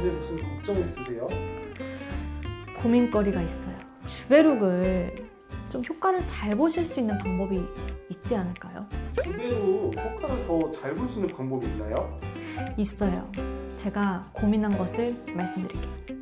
현재 무슨 걱정 있으세요? 고민거리가 있어요. 주베룩을 좀 효과를 잘 보실 수 있는 방법이 있지 않을까요? 주배로 효과를 더 잘 볼 수 있는 방법이 있나요? 있어요. 제가 고민한 것을 말씀드릴게요.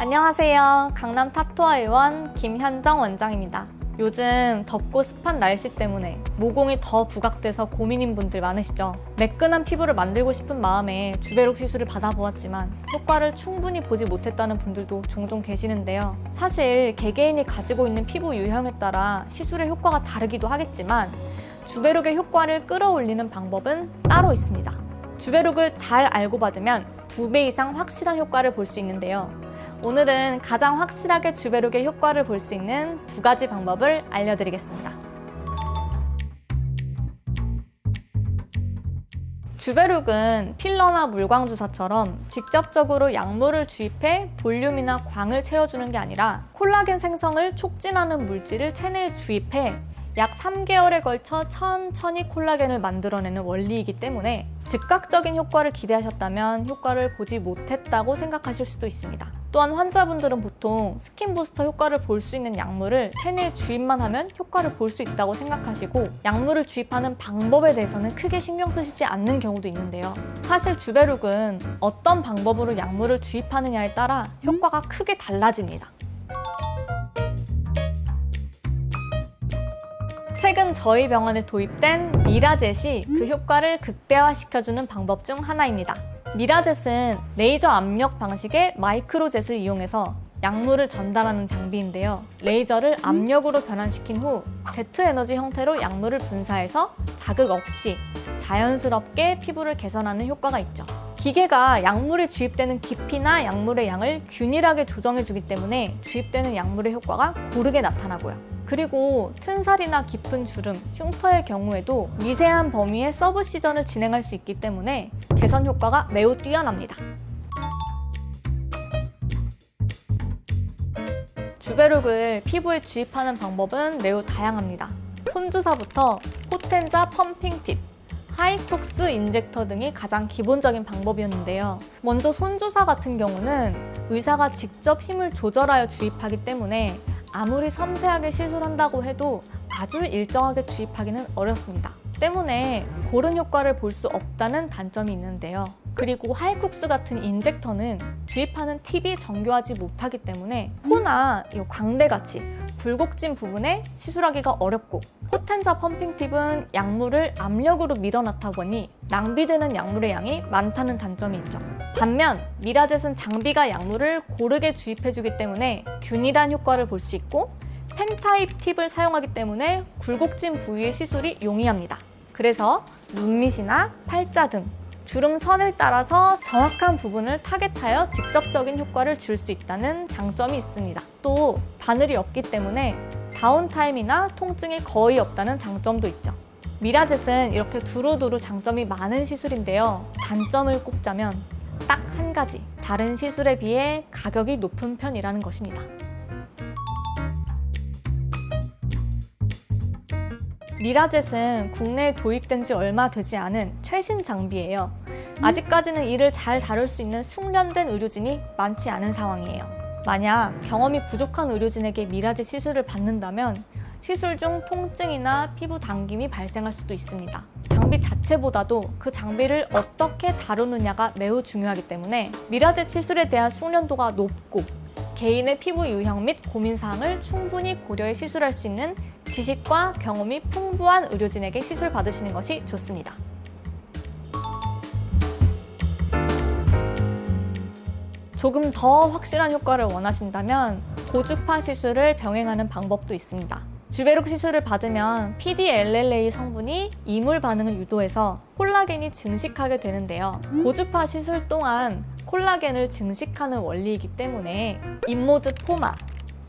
안녕하세요. 강남 타투아 의원 김현정 원장입니다. 요즘 덥고 습한 날씨 때문에 모공이 더 부각돼서 고민인 분들 많으시죠? 매끈한 피부를 만들고 싶은 마음에 주베룩 시술을 받아보았지만 효과를 충분히 보지 못했다는 분들도 종종 계시는데요. 사실 개개인이 가지고 있는 피부 유형에 따라 시술의 효과가 다르기도 하겠지만 주베룩의 효과를 끌어올리는 방법은 따로 있습니다. 주베룩을 잘 알고 받으면 두 배 이상 확실한 효과를 볼 수 있는데요. 오늘은 가장 확실하게 주베룩의 효과를 볼 수 있는 두 가지 방법을 알려드리겠습니다. 주베룩은 필러나 물광 주사처럼 직접적으로 약물을 주입해 볼륨이나 광을 채워주는 게 아니라 콜라겐 생성을 촉진하는 물질을 체내에 주입해 약 3개월에 걸쳐 천천히 콜라겐을 만들어내는 원리이기 때문에 즉각적인 효과를 기대하셨다면 효과를 보지 못했다고 생각하실 수도 있습니다. 또한 환자분들은 보통 스킨 부스터 효과를 볼 수 있는 약물을 체내에 주입만 하면 효과를 볼 수 있다고 생각하시고 약물을 주입하는 방법에 대해서는 크게 신경 쓰시지 않는 경우도 있는데요. 사실 주베룩은 어떤 방법으로 약물을 주입하느냐에 따라 효과가 크게 달라집니다. 최근 저희 병원에 도입된 미라젯이 그 효과를 극대화시켜주는 방법 중 하나입니다. 미라젯은 레이저 압력 방식의 마이크로젯을 이용해서 약물을 전달하는 장비인데요. 레이저를 압력으로 변환시킨 후 제트 에너지 형태로 약물을 분사해서 자극 없이 자연스럽게 피부를 개선하는 효과가 있죠. 기계가 약물이 주입되는 깊이나 약물의 양을 균일하게 조정해주기 때문에 주입되는 약물의 효과가 고르게 나타나고요. 그리고 튼살이나 깊은 주름, 흉터의 경우에도 미세한 범위의 서브 시전을 진행할 수 있기 때문에 개선 효과가 매우 뛰어납니다. 주베룩을 피부에 주입하는 방법은 매우 다양합니다. 손주사부터 포텐자 펌핑 팁, 하이톡스 인젝터 등이 가장 기본적인 방법이었는데요. 먼저 손주사 같은 경우는 의사가 직접 힘을 조절하여 주입하기 때문에 아무리 섬세하게 시술한다고 해도 아주 일정하게 주입하기는 어렵습니다. 때문에 고른 효과를 볼 수 없다는 단점이 있는데요. 그리고 하이쿡스 같은 인젝터는 주입하는 팁이 정교하지 못하기 때문에 코나 이 광대같이 굴곡진 부분에 시술하기가 어렵고 포텐자 펌핑 팁은 약물을 압력으로 밀어넣다 보니 낭비되는 약물의 양이 많다는 단점이 있죠. 반면 미라젯은 장비가 약물을 고르게 주입해주기 때문에 균일한 효과를 볼 수 있고 펜타입 팁을 사용하기 때문에 굴곡진 부위의 시술이 용이합니다. 그래서 눈밑이나 팔자 등 주름 선을 따라서 정확한 부분을 타겟하여 직접적인 효과를 줄 수 있다는 장점이 있습니다. 또 바늘이 없기 때문에 다운타임이나 통증이 거의 없다는 장점도 있죠. 미라젯은 이렇게 두루두루 장점이 많은 시술인데요. 단점을 꼽자면 딱 한 가지. 다른 시술에 비해 가격이 높은 편이라는 것입니다. 미라젯은 국내에 도입된 지 얼마 되지 않은 최신 장비예요. 아직까지는 이를 잘 다룰 수 있는 숙련된 의료진이 많지 않은 상황이에요. 만약 경험이 부족한 의료진에게 미라젯 시술을 받는다면 시술 중 통증이나 피부 당김이 발생할 수도 있습니다. 장비 자체보다도 그 장비를 어떻게 다루느냐가 매우 중요하기 때문에 미라젯 시술에 대한 숙련도가 높고 개인의 피부 유형 및 고민사항을 충분히 고려해 시술할 수 있는 지식과 경험이 풍부한 의료진에게 시술 받으시는 것이 좋습니다. 조금 더 확실한 효과를 원하신다면 고주파 시술을 병행하는 방법도 있습니다. 주베룩 시술을 받으면 PDLLA 성분이 이물 반응을 유도해서 콜라겐이 증식하게 되는데요. 고주파 시술 동안 콜라겐을 증식하는 원리이기 때문에 인모드 포마,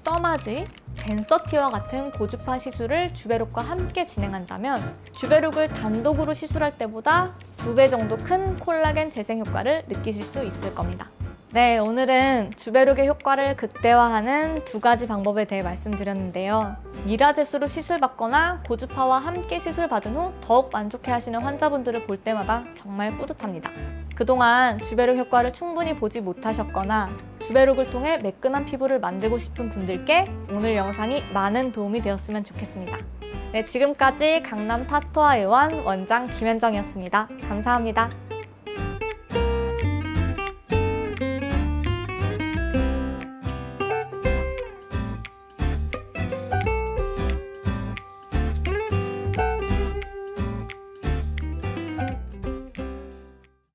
써마지, 벤서티와 같은 고주파 시술을 주베룩과 함께 진행한다면 주베룩을 단독으로 시술할 때보다 두 배 정도 큰 콜라겐 재생 효과를 느끼실 수 있을 겁니다. 네, 오늘은 주베룩의 효과를 극대화하는 두 가지 방법에 대해 말씀드렸는데요. 미라제스로 시술받거나 고주파와 함께 시술받은 후 더욱 만족해 하시는 환자분들을 볼 때마다 정말 뿌듯합니다. 그동안 주베룩 효과를 충분히 보지 못하셨거나 주베룩을 통해 매끈한 피부를 만들고 싶은 분들께 오늘 영상이 많은 도움이 되었으면 좋겠습니다. 네, 지금까지 강남 타투아 의원 원장 김현정이었습니다. 감사합니다.